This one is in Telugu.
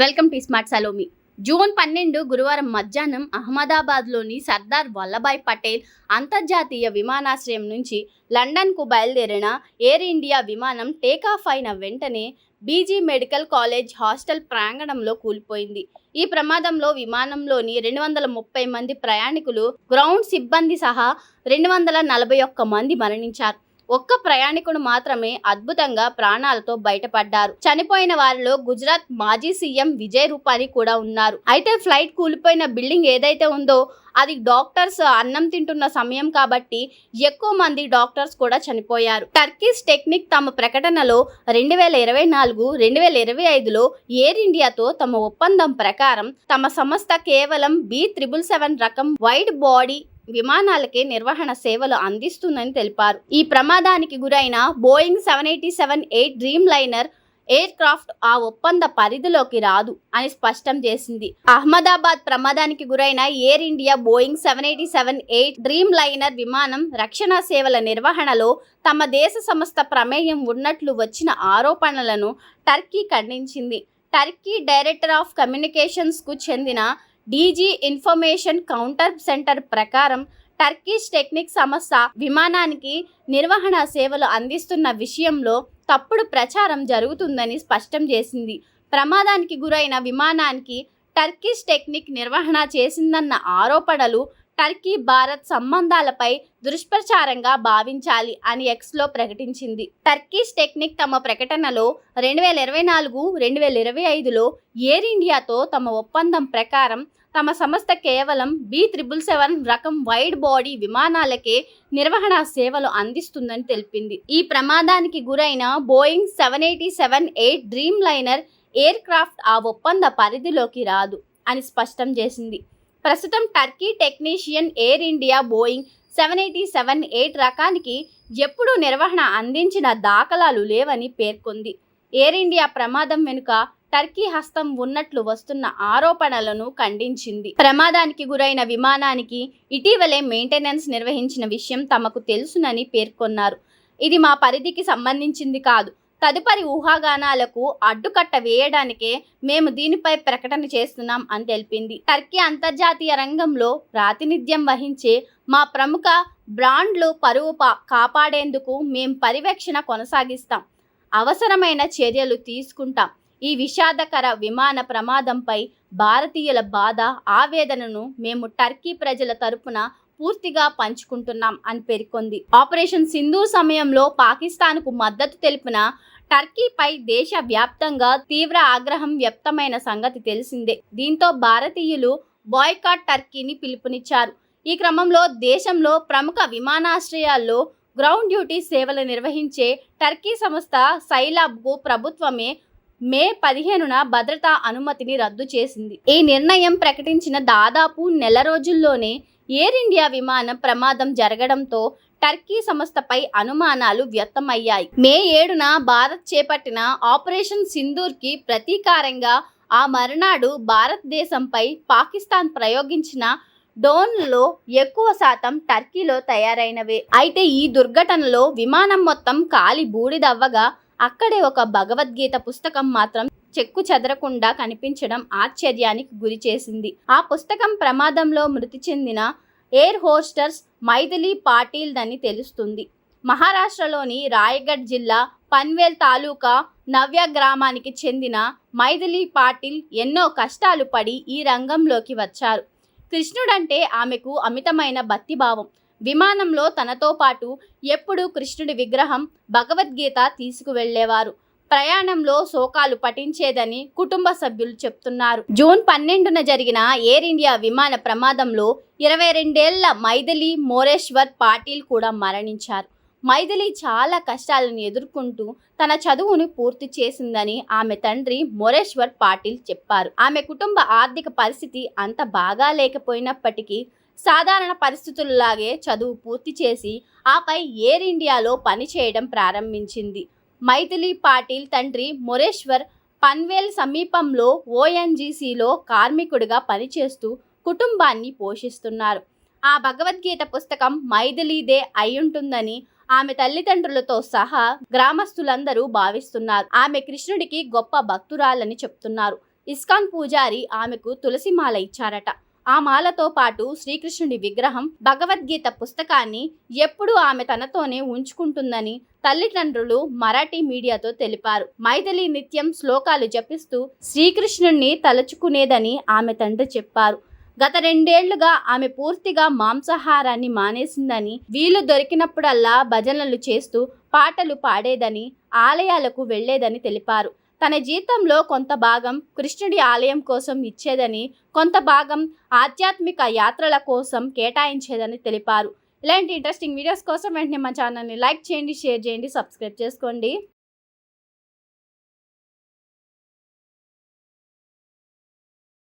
Welcome to smart Salomi. June పన్నెండు గురువారం మధ్యాహ్నం అహ్మదాబాద్లోని సర్దార్ వల్లభాయ్ పటేల్ అంతర్జాతీయ విమానాశ్రయం నుంచి లండన్కు బయలుదేరిన ఎయిర్ ఇండియా విమానం టేకాఫ్ అయిన వెంటనే బీజీ మెడికల్ కాలేజ్ హాస్టల్ ప్రాంగణంలో కూలిపోయింది. ఈ ప్రమాదంలో విమానంలోని రెండు వందల ముప్పై మంది ప్రయాణికులు గ్రౌండ్ సిబ్బంది సహా రెండు వందల నలభై ఒక్క మంది మరణించారు. ఒక్క ప్రయాణికుడు మాత్రమే అద్భుతంగా ప్రాణాలతో బయటపడ్డారు. చనిపోయిన వారిలో గుజరాత్ మాజీ సీఎం విజయ్ రూపాని కూడా ఉన్నారు. అయితే ఫ్లైట్ కూలిపోయిన బిల్డింగ్ ఏదైతే ఉందో అది డాక్టర్స్ అన్నం తింటున్న సమయం కాబట్టి ఎక్కువ మంది డాక్టర్స్ కూడా చనిపోయారు. టర్కీస్ టెక్నిక్ తమ ప్రకటనలో రెండు వేల ఇరవై నాలుగు రెండు వేల ఇరవై ఐదులో ఎయిర్ ఇండియాతో తమ ఒప్పందం ప్రకారం తమ సంస్థ కేవలం బి త్రిబుల్ సెవెన్ రకం వైడ్ బాడీ విమానాలకే నిర్వహణ సేవలు అందిస్తుందని తెలిపారు. ఈ ప్రమాదానికి గురైన Boeing seven eighty seven eight dreamliner aircraft ఆ ఒప్పంద పరిధిలోకి రాదు అని స్పష్టం చేసింది. అహ్మదాబాద్ ప్రమాదానికి గురైన Air India Boeing seven eighty seven eight dreamliner విమానం రక్షణ సేవల నిర్వహణలో తమ దేశ సంస్థ ప్రమేయం ఉన్నట్లు వచ్చిన ఆరోపణలను టర్కీ ఖండించింది. టర్కీ డైరెక్టర్ ఆఫ్ కమ్యూనికేషన్స్కు చెందిన డీజీ ఇన్ఫర్మేషన్ కౌంటర్ సెంటర్ ప్రకారం టర్కిష్ టెక్నిక్ సంస్థ విమానానికి నిర్వహణ సేవలు అందిస్తున్న విషయంలో తప్పుడు ప్రచారం జరుగుతుందని స్పష్టం చేసింది. ప్రమాదానికి గురైన విమానానికి టర్కిష్ టెక్నిక్ నిర్వహణ చేసిందన్న ఆరోపణలు టర్కీ భారత్ సంబంధాలపై దుష్ప్రచారంగా భావించాలి అని ఎక్స్లో ప్రకటించింది. టర్కీష్ టెక్నిక్ తమ ప్రకటనలో రెండు వేల ఇరవై నాలుగు రెండు వేల ఇరవై ఐదులో ఎయిర్ ఇండియాతో తమ ఒప్పందం ప్రకారం తమ సంస్థ కేవలం బి త్రిబుల్ సెవెన్ రకం వైడ్ బాడీ విమానాలకే నిర్వహణ సేవలు అందిస్తుందని తెలిపింది. ఈ ప్రమాదానికి గురైన Boeing seven eighty seven eight dreamliner aircraft ఆ ఒప్పంద పరిధిలోకి రాదు అని స్పష్టం చేసింది. ప్రస్తుతం Turkey technician Air India Boeing seven eighty seven eight రకానికి ఎప్పుడూ నిర్వహణ అందించిన దాఖలాలు లేవని పేర్కొంది. ఎయిర్ ఇండియా ప్రమాదం వెనుక టర్కీ హస్తం ఉన్నట్లు వస్తున్న ఆరోపణలను ఖండించింది. ప్రమాదానికి గురైన విమానానికి ఇటీవలే మెయింటెనెన్స్ నిర్వహించిన విషయం తమకు తెలుసునని పేర్కొన్నారు. ఇది మా పరిధికి సంబంధించింది కాదు. తదుపరి ఊహాగానాలకు అడ్డుకట్ట వేయడానికే మేము దీనిపై ప్రకటన చేస్తున్నాం అని తెలిపింది. టర్కీ అంతర్జాతీయ రంగంలో ప్రాతినిధ్యం వహించే మా ప్రముఖ బ్రాండ్లు పరువు కాపాడేందుకు మేము పర్యవేక్షణ కొనసాగిస్తాం. అవసరమైన చర్యలు తీసుకుంటాం. ఈ విషాదకర విమాన ప్రమాదంపై భారతీయుల బాధ ఆవేదనను మేము టర్కీ ప్రజల తరపున పూర్తిగా పంచుకుంటున్నాం అని పేర్కొంది. ఆపరేషన్ సింధు సమయంలో పాకిస్తాన్కు మద్దతు తెలిపిన టర్కీపై దేశవ్యాప్తంగా తీవ్ర ఆగ్రహం వ్యక్తమైన సంగతి తెలిసిందే. దీంతో భారతీయులు బాయ్కాట్ టర్కీని పిలుపునిచ్చారు. ఈ క్రమంలో దేశంలో ప్రముఖ విమానాశ్రయాల్లో గ్రౌండ్ డ్యూటీ సేవలు నిర్వహించే టర్కీ సంస్థ సైలాబ్కు ప్రభుత్వమే మే పదిహేనున భద్రతా అనుమతిని రద్దు చేసింది. ఈ నిర్ణయం ప్రకటించిన దాదాపు నెల రోజుల్లోనే ఎయిర్ ఇండియా విమానం ప్రమాదం జరగడంతో టర్కీ సంస్థపై అనుమానాలు వ్యక్తమయ్యాయి. మే ఏడున భారత్ చేపట్టిన ఆపరేషన్ సింధూర్కి ప్రతీకారంగా ఆ మరునాడు భారతదేశంపై పాకిస్తాన్ ప్రయోగించిన డోన్లో ఎక్కువ శాతం టర్కీలో తయారైనవే. అయితే ఈ దుర్ఘటనలో విమానం మొత్తం కాలి బూడిదవ్వగా అక్కడే ఒక భగవద్గీత పుస్తకం మాత్రం చెక్కు చెదరకుండా కనిపించడం ఆశ్చర్యానికి గురి చేసింది. ఆ పుస్తకం ప్రమాదంలో మృతి చెందిన ఎయిర్ హోస్టర్స్ మైథిలి పాటిల్దని తెలుస్తుంది. మహారాష్ట్రలోని రాయగఢ్ జిల్లా పన్వేల్ తాలూకా నవ్య గ్రామానికి చెందిన మైథిలి పాటిల్ ఎన్నో కష్టాలు పడి ఈ రంగంలోకి వచ్చారు. కృష్ణుడంటే ఆమెకు అమితమైన భక్తిభావం. విమానంలో తనతో పాటు ఎప్పుడూ కృష్ణుడి విగ్రహం భగవద్గీత తీసుకువెళ్ళేవారు ప్రయాణంలో శోకాలు పఠించేదని కుటుంబ సభ్యులు చెప్తున్నారు. జూన్ పన్నెండున జరిగిన ఎయిర్ ఇండియా విమాన ప్రమాదంలో ఇరవై రెండేళ్ళ మైథిలి మోరేశ్వర్ పాటిల్ కూడా మరణించారు. మైథిలి చాలా కష్టాలను ఎదుర్కొంటూ తన చదువును పూర్తి చేసిందని ఆమె తండ్రి మొరేశ్వర్ పాటిల్ చెప్పారు. ఆమె కుటుంబ ఆర్థిక పరిస్థితి అంత బాగా లేకపోయినప్పటికీ సాధారణ పరిస్థితుల్లాగే చదువు పూర్తి చేసి ఆపై ఎయిర్ ఇండియాలో పనిచేయడం ప్రారంభించింది. మైథిలి పాటిల్ తండ్రి మొరేశ్వర్ పన్వేల్ సమీపంలో ఓఎన్జీసీలో కార్మికుడిగా పనిచేస్తూ కుటుంబాన్ని పోషిస్తున్నారు. ఆ భగవద్గీత పుస్తకం మైథిలీదే అయ్యుంటుందని ఆమె తల్లిదండ్రులతో సహా గ్రామస్తులందరూ భావిస్తున్నారు. ఆమె కృష్ణుడికి గొప్ప భక్తురాలని చెప్తున్నారు. ఇస్కాన్ పూజారి ఆమెకు తులసి మాల ఇచ్చారట. ఆ మాలతో పాటు శ్రీకృష్ణుడి విగ్రహం భగవద్గీత పుస్తకాన్ని ఎప్పుడూ ఆమె తనతోనే ఉంచుకుంటుందని తల్లిదండ్రులు మరాఠీ మీడియాతో తెలిపారు. మైథిలి నిత్యం శ్లోకాలు జపిస్తూ శ్రీకృష్ణుణ్ణి తలుచుకునేదని ఆమె తండ్రి చెప్పారు. గత రెండేళ్ళుగా ఆమె పూర్తిగా మాంసాహారాన్ని మానేసిందని వీలు దొరికినప్పుడల్లా భజనలు చేస్తూ పాటలు పాడేదని ఆలయాలకు వెళ్ళేదని తెలిపారు. తన జీతంలో కొంత భాగం కృష్ణుడి ఆలయం కోసం ఇచ్చేదని కొంత భాగం ఆధ్యాత్మిక యాత్రల కోసం కేటాయించేదని తెలిపారు. ఇలాంటి ఇంట్రెస్టింగ్ వీడియోస్ కోసం వెంటనే మా ఛానల్ని లైక్ చేయండి షేర్ చేయండి సబ్స్క్రైబ్ చేసుకోండి.